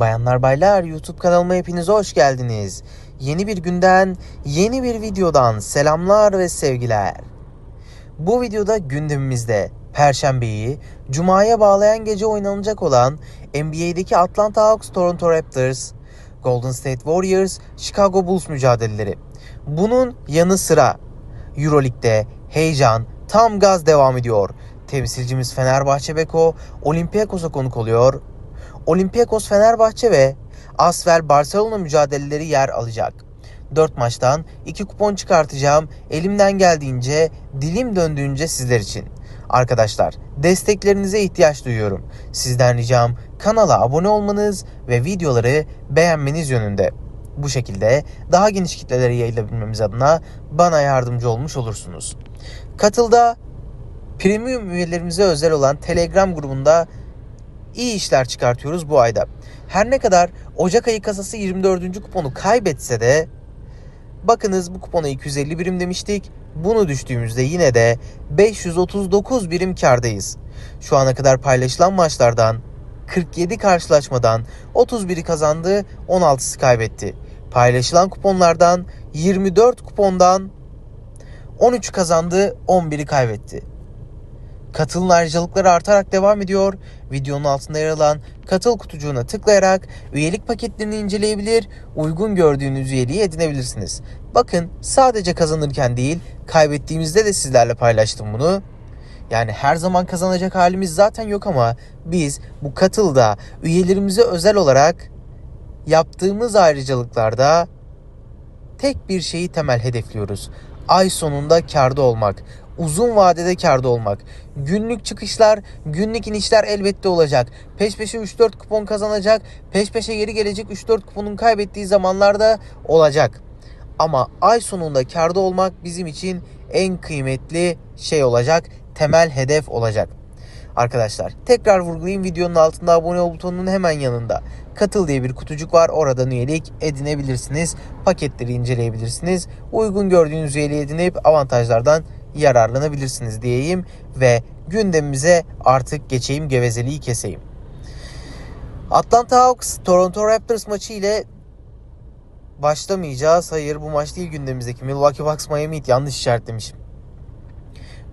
Bayanlar baylar YouTube kanalıma hepiniz hoş geldiniz. Yeni bir günden, yeni bir videodan selamlar ve sevgiler. Bu videoda gündemimizde Perşembeyi Cuma'ya bağlayan gece oynanacak olan NBA'deki Atlanta Hawks Toronto Raptors, Golden State Warriors, Chicago Bulls mücadeleleri. Bunun yanı sıra Euroleague'de heyecan tam gaz devam ediyor. Temsilcimiz Fenerbahçe Beko Olympiakos'a konuk oluyor. Olympiakos Fenerbahçe ve Asvel Barcelona mücadeleleri yer alacak. 4 maçtan 2 kupon çıkartacağım. Elimden geldiğince, dilim döndüğünce sizler için. Arkadaşlar, desteklerinize ihtiyaç duyuyorum. Sizden ricam kanala abone olmanız ve videoları beğenmeniz yönünde. Bu şekilde daha geniş kitlelere yayılabilmemiz adına bana yardımcı olmuş olursunuz. Katılda premium üyelerimize özel olan Telegram grubunda iyi işler çıkartıyoruz bu ayda. Her ne kadar Ocak ayı kasası 24. kuponu kaybetse de bakınız bu kupona 250 birim demiştik. Bunu düştüğümüzde yine de 539 birim kardayız. Şu ana kadar paylaşılan maçlardan 47 karşılaşmadan 31'i kazandı, 16'sı kaybetti. Paylaşılan kuponlardan 24 kupondan 13 kazandı, 11'i kaybetti. Katılın ayrıcalıkları artarak devam ediyor. Videonun altında yer alan katıl kutucuğuna tıklayarak üyelik paketlerini inceleyebilir, uygun gördüğünüz üyeliği edinebilirsiniz. Bakın sadece kazanırken değil, kaybettiğimizde de sizlerle paylaştım bunu. Yani her zaman kazanacak halimiz zaten yok ama biz bu katılda üyelerimize özel olarak yaptığımız ayrıcalıklarda tek bir şeyi temel hedefliyoruz. Ay sonunda karda olmak. Uzun vadede karda olmak. Günlük çıkışlar, günlük inişler elbette olacak. Peş peşe 3-4 kupon kazanacak. Peş peşe geri gelecek 3-4 kuponun kaybettiği zamanlarda olacak. Ama ay sonunda karda olmak bizim için en kıymetli şey olacak. Temel hedef olacak. Arkadaşlar tekrar vurgulayayım videonun altında abone ol butonunun hemen yanında. Katıl diye bir kutucuk var. Oradan üyelik edinebilirsiniz. Paketleri inceleyebilirsiniz. Uygun gördüğünüz üyeliği edinip avantajlardan yararlanabilirsiniz diyeyim. Ve gündemimize artık geçeyim gevezeliği keseyim. Atlanta Hawks Toronto Raptors maçı ile başlamayacağız. Hayır bu maç değil gündemimizdeki. Milwaukee Bucks Miami Heat yanlış işaretlemişim.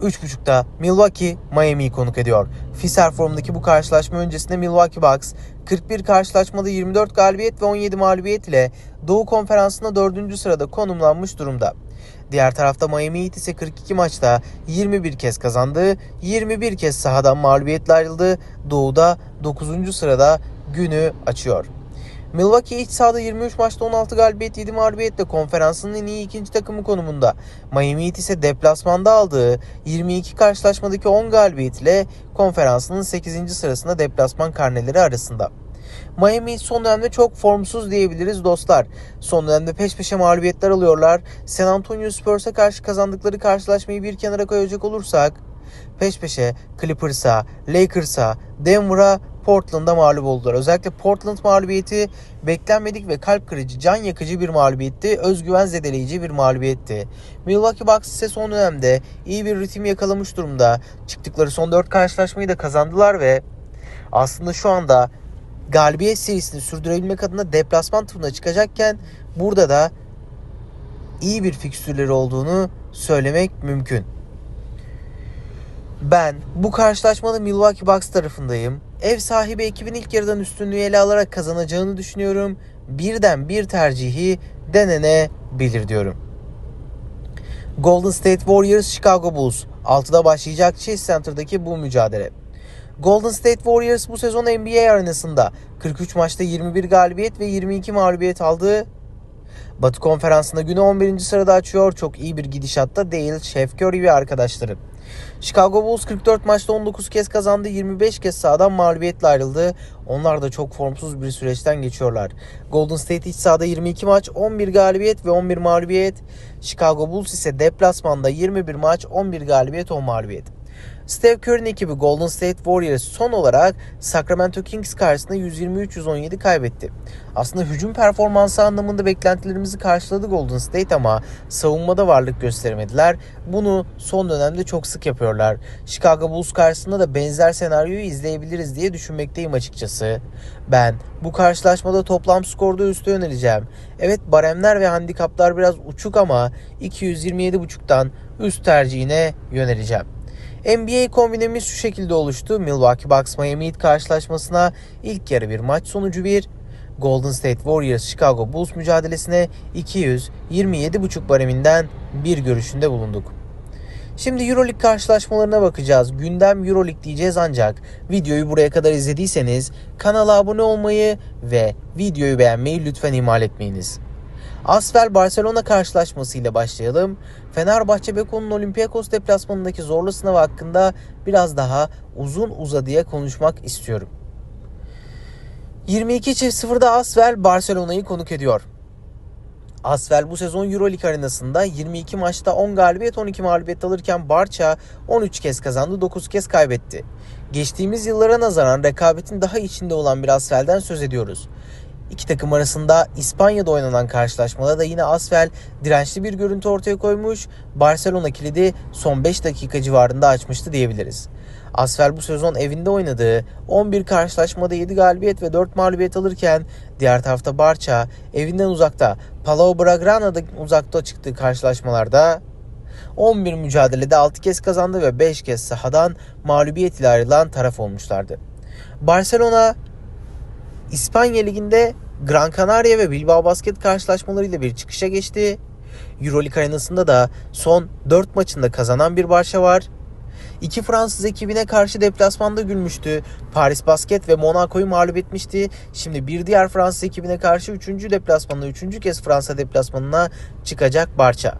3.30'da Milwaukee Miami'yi konuk ediyor. Fisher formundaki bu karşılaşma öncesinde Milwaukee Bucks 41 karşılaşmada 24 galibiyet ve 17 mağlubiyet ile Doğu Konferansı'nda 4. sırada konumlanmış durumda. Diğer tarafta Miami Heat ise 42 maçta 21 kez kazandı, 21 kez sahadan mağlubiyetle ayrıldı. Doğu'da 9. sırada günü açıyor. Milwaukee iç sahada 23 maçta 16 galibiyet 7 mağlubiyetle konferansının en iyi ikinci takımı konumunda. Miami Heat ise deplasmanda aldığı 22 karşılaşmadaki 10 galibiyet ile konferansının 8. sırasında deplasman karneleri arasında. Miami son dönemde çok formsuz diyebiliriz dostlar. Son dönemde peş peşe mağlubiyetler alıyorlar. San Antonio Spurs'a karşı kazandıkları karşılaşmayı bir kenara koyacak olursak peş peşe Clippers'a, Lakers'a, Denver'a, Portland'a mağlup oldular. Özellikle Portland mağlubiyeti beklenmedik ve kalp kırıcı, can yakıcı bir mağlubiyetti. Özgüven zedeleyici bir mağlubiyetti. Milwaukee Bucks ise son dönemde iyi bir ritim yakalamış durumda. Çıktıkları son 4 karşılaşmayı da kazandılar ve aslında şu anda galibiyet serisini sürdürebilmek adına deplasman turuna çıkacakken burada da iyi bir fikstürleri olduğunu söylemek mümkün. Ben bu karşılaşmada Milwaukee Bucks tarafındayım. Ev sahibi ekibin ilk yarıdan üstünlüğü ele alarak kazanacağını düşünüyorum. Birden bir tercihi denenebilir diyorum. Golden State Warriors Chicago Bulls 6'da başlayacak Chase Center'daki bu mücadele. Golden State Warriors bu sezon NBA arenasında 43 maçta 21 galibiyet ve 22 mağlubiyet aldı. Batı konferansında günü 11. sırada açıyor. Çok iyi bir gidişatta değil Chef Curry ve arkadaşları. Chicago Bulls 44 maçta 19 kez kazandı. 25 kez sahadan mağlubiyetle ayrıldı. Onlar da çok formsuz bir süreçten geçiyorlar. Golden State iç sahada 22 maç, 11 galibiyet ve 11 mağlubiyet. Chicago Bulls ise deplasmanda 21 maç, 11 galibiyet, 10 mağlubiyet. Steve Curry'nin ekibi Golden State Warriors son olarak Sacramento Kings karşısında 123-117 kaybetti. Aslında hücum performansı anlamında beklentilerimizi karşıladı Golden State ama savunmada varlık gösteremediler. Bunu son dönemde çok sık yapıyorlar. Chicago Bulls karşısında da benzer senaryoyu izleyebiliriz diye düşünmekteyim açıkçası. Ben bu karşılaşmada toplam skorda üste yöneleceğim. Evet baremler ve handikaplar biraz uçuk ama 227.5'tan üst tercihine yöneleceğim. NBA kombinemiz şu şekilde oluştu. Milwaukee Bucks Miami Heat karşılaşmasına ilk yarı bir maç sonucu bir Golden State Warriors Chicago Bulls mücadelesine 227.5 bareminden bir görüşünde bulunduk. Şimdi Euroleague karşılaşmalarına bakacağız. Gündem Euroleague diyeceğiz ancak videoyu buraya kadar izlediyseniz kanala abone olmayı ve videoyu beğenmeyi lütfen ihmal etmeyiniz. Asvel Barcelona karşılaşmasıyla başlayalım. Fenerbahçe Beko'nun Olympiakos deplasmanındaki zorlu sınavı hakkında biraz daha uzun uzadıya konuşmak istiyorum. 22.0'da Asvel Barcelona'yı konuk ediyor. Asvel bu sezon Euroleague arenasında 22 maçta 10 galibiyet 12 mağlubiyet alırken Barça 13 kez kazandı 9 kez kaybetti. Geçtiğimiz yıllara nazaran rekabetin daha içinde olan bir Asvel'den söz ediyoruz. İki takım arasında İspanya'da oynanan karşılaşmada da yine Asvel dirençli bir görüntü ortaya koymuş. Barcelona kilidi son 5 dakika civarında açmıştı diyebiliriz. Asvel bu sezon evinde oynadığı 11 karşılaşmada 7 galibiyet ve 4 mağlubiyet alırken diğer tarafta Barça evinden uzakta Palau Blaugrana'da uzakta çıktığı karşılaşmalarda 11 mücadelede 6 kez kazandı ve 5 kez sahadan mağlubiyet ile ayrılan taraf olmuşlardı. Barcelona İspanya Ligi'nde Gran Canaria ve Bilbao Basket karşılaşmalarıyla bir çıkışa geçti. Euroleague arenasında da son 4 maçında kazanan bir Barça var. İki Fransız ekibine karşı deplasmanda gülmüştü. Paris Basket ve Monaco'yu mağlup etmişti. Şimdi bir diğer Fransız ekibine karşı 3. deplasmanda 3. kez Fransa deplasmanına çıkacak Barça.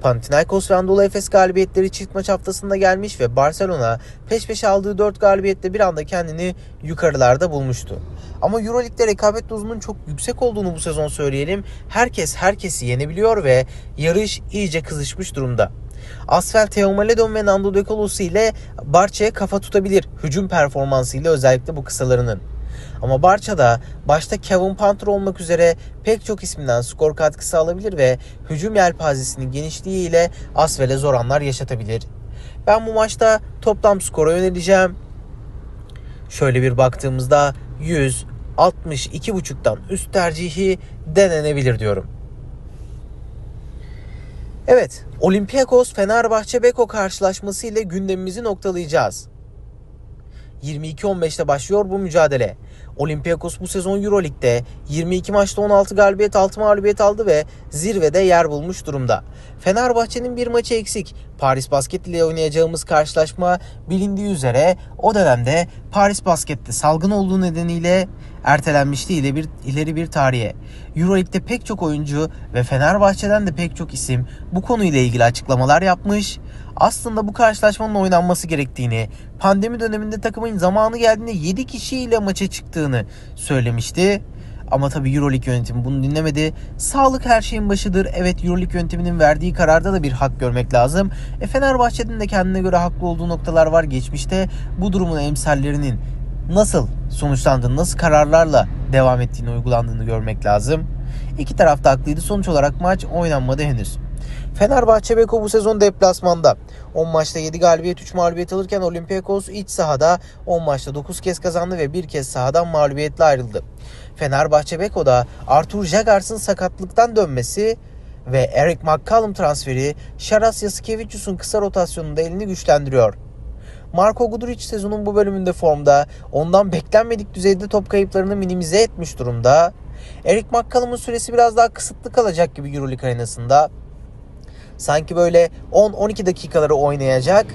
Panathinaikos ve Anadolu Efes galibiyetleri çift maç haftasında gelmiş ve Barcelona peş peşe aldığı 4 galibiyetle bir anda kendini yukarılarda bulmuştu. Ama Euroleague'de rekabet dozunun çok yüksek olduğunu bu sezon söyleyelim. Herkes herkesi yenebiliyor ve yarış iyice kızışmış durumda. Asfel Teomaledon ve Nando De Colosso ile Barça'ya kafa tutabilir hücum performansıyla özellikle bu kısalarının. Ama Barça'da başta Kevin Panther olmak üzere pek çok isminden skor katkısı alabilir ve hücum yelpazesinin genişliğiyle Asfel'e zor anlar yaşatabilir. Ben bu maçta toplam skora yöneleceğim. Şöyle bir baktığımızda 162.5'tan üst tercihi denenebilir diyorum. Evet, Olympiakos Fenerbahçe Beko karşılaşması ile gündemimizi noktalayacağız. 22-15'te başlıyor bu mücadele. Olympiakos bu sezon Euroleague'de 22 maçta 16 galibiyet 6 mağlubiyet aldı ve zirvede yer bulmuş durumda. Fenerbahçe'nin bir maçı eksik. Paris Basket ile oynayacağımız karşılaşma bilindiği üzere o dönemde Paris Basket'te salgın olduğu nedeniyle ertelenmişti ile bir ileri bir tarihe. Euroleague'de pek çok oyuncu ve Fenerbahçe'den de pek çok isim bu konuyla ilgili açıklamalar yapmış. Aslında bu karşılaşmanın oynanması gerektiğini, pandemi döneminde takımın zamanı geldiğinde 7 kişiyle maça çıktığını söylemişti. Ama tabii Euroleague yönetimi bunu dinlemedi. Sağlık her şeyin başıdır. Evet Euroleague yönetiminin verdiği kararda da bir hak görmek lazım. E Fenerbahçe'nin de kendine göre haklı olduğu noktalar var geçmişte. Bu durumun emsallerinin nasıl sonuçlandığını, nasıl kararlarla devam ettiğini, uygulandığını görmek lazım. İki taraf da haklıydı. Sonuç olarak maç oynanmadı henüz. Fenerbahçe Beko bu sezon deplasmanda. 10 maçta 7 galibiyet 3 mağlubiyet alırken Olympiakos iç sahada 10 maçta 9 kez kazandı ve bir kez sahadan mağlubiyetle ayrıldı. Fenerbahçe Beko'da Artur Jagars'ın sakatlıktan dönmesi ve Eric McCallum transferi Şaras Yasikevicius'un kısa rotasyonunda elini güçlendiriyor. Marko Guduric sezonun bu bölümünde formda ondan beklenmedik düzeyde top kayıplarını minimize etmiş durumda. Eric McCallum'un süresi biraz daha kısıtlı kalacak gibi Euroleague arenasında. Sanki böyle 10-12 dakikaları oynayacak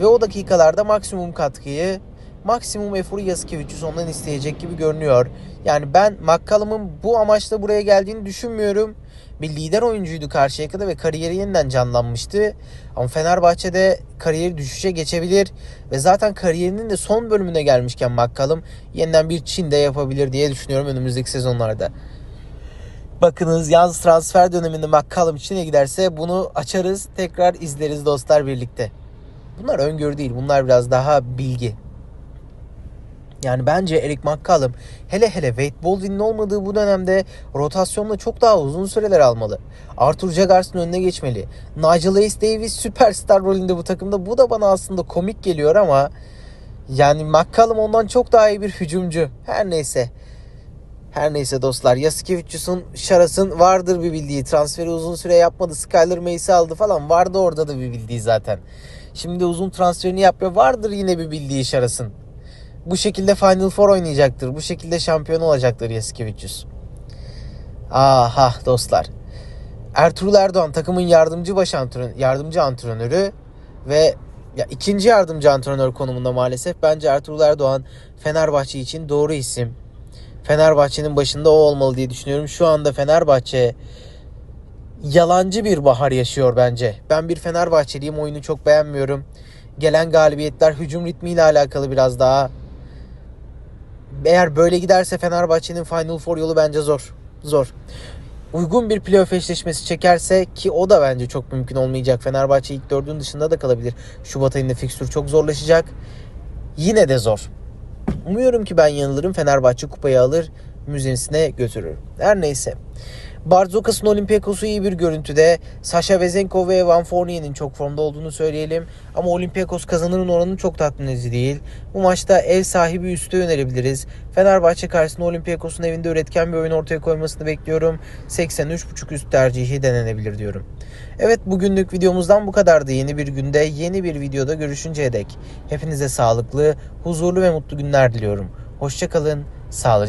ve o dakikalarda maksimum katkıyı maksimum eforu Yasikevicius ondan isteyecek gibi görünüyor. Yani ben McCallum'un bu amaçla buraya geldiğini düşünmüyorum. Bir lider oyuncuydu Karşıyaka'da ve kariyeri yeniden canlanmıştı. Ama Fenerbahçe'de kariyeri düşüşe geçebilir. Ve zaten kariyerinin de son bölümüne gelmişken McCallum yeniden bir Çin de yapabilir diye düşünüyorum önümüzdeki sezonlarda. Bakınız yaz transfer döneminde McCallum Çin'e giderse bunu açarız tekrar izleriz dostlar birlikte. Bunlar öngörü değil. Bunlar biraz daha bilgi. Yani bence Eric McCallum hele hele Wade Baldwin'in olmadığı bu dönemde rotasyonda çok daha uzun süreler almalı. Arthur Jagars'ın önüne geçmeli. Nigel Ace Davis süperstar rolünde bu takımda. Bu da bana aslında komik geliyor ama yani McCallum ondan çok daha iyi bir hücumcu. Her neyse. Her neyse dostlar. Yasikevicius'un, Şaras'ın vardır bir bildiği. Transferi uzun süre yapmadı. Skyler Mace'i aldı falan. Vardı orada da bir bildiği zaten. Şimdi uzun transferini yapıyor. Vardır yine bir bildiği Şaras'ın. Bu şekilde Final Four oynayacaktır. Bu şekilde şampiyon olacaktır Yasikevicius. Aha dostlar. Ertuğrul Erdoğan takımın yardımcı baş antrenörü, yardımcı antrenörü ve ya ikinci yardımcı antrenör konumunda maalesef. Bence Ertuğrul Erdoğan Fenerbahçe için doğru isim. Fenerbahçe'nin başında o olmalı diye düşünüyorum. Şu anda Fenerbahçe yalancı bir bahar yaşıyor bence. Ben bir Fenerbahçeliyim. Oyunu çok beğenmiyorum. Gelen galibiyetler hücum ritmiyle alakalı biraz daha. Eğer böyle giderse Fenerbahçe'nin Final Four yolu bence zor. Zor. Uygun bir playoff eşleşmesi çekerse ki o da bence çok mümkün olmayacak. Fenerbahçe ilk dördün dışında da kalabilir. Şubat ayında fikstür çok zorlaşacak. Yine de zor. Umuyorum ki ben yanılırım. Fenerbahçe kupayı alır, müzesine götürür. Her neyse. Barzokas'ın Olympiakos'u iyi bir görüntüde. Sasha Vezenkov ve Van Fournier'in çok formda olduğunu söyleyelim. Ama Olympiakos kazanırın oranı çok tatmin edici değil. Bu maçta ev sahibi üste yönelebiliriz. Fenerbahçe karşısında Olympiakos'un evinde üretken bir oyun ortaya koymasını bekliyorum. 83.5 üst tercihi denenebilir diyorum. Evet bugünlük videomuzdan bu kadardı. Yeni bir günde yeni bir videoda görüşünceye dek. Hepinize sağlıklı, huzurlu ve mutlu günler diliyorum. Hoşçakalın, sağlıcakla.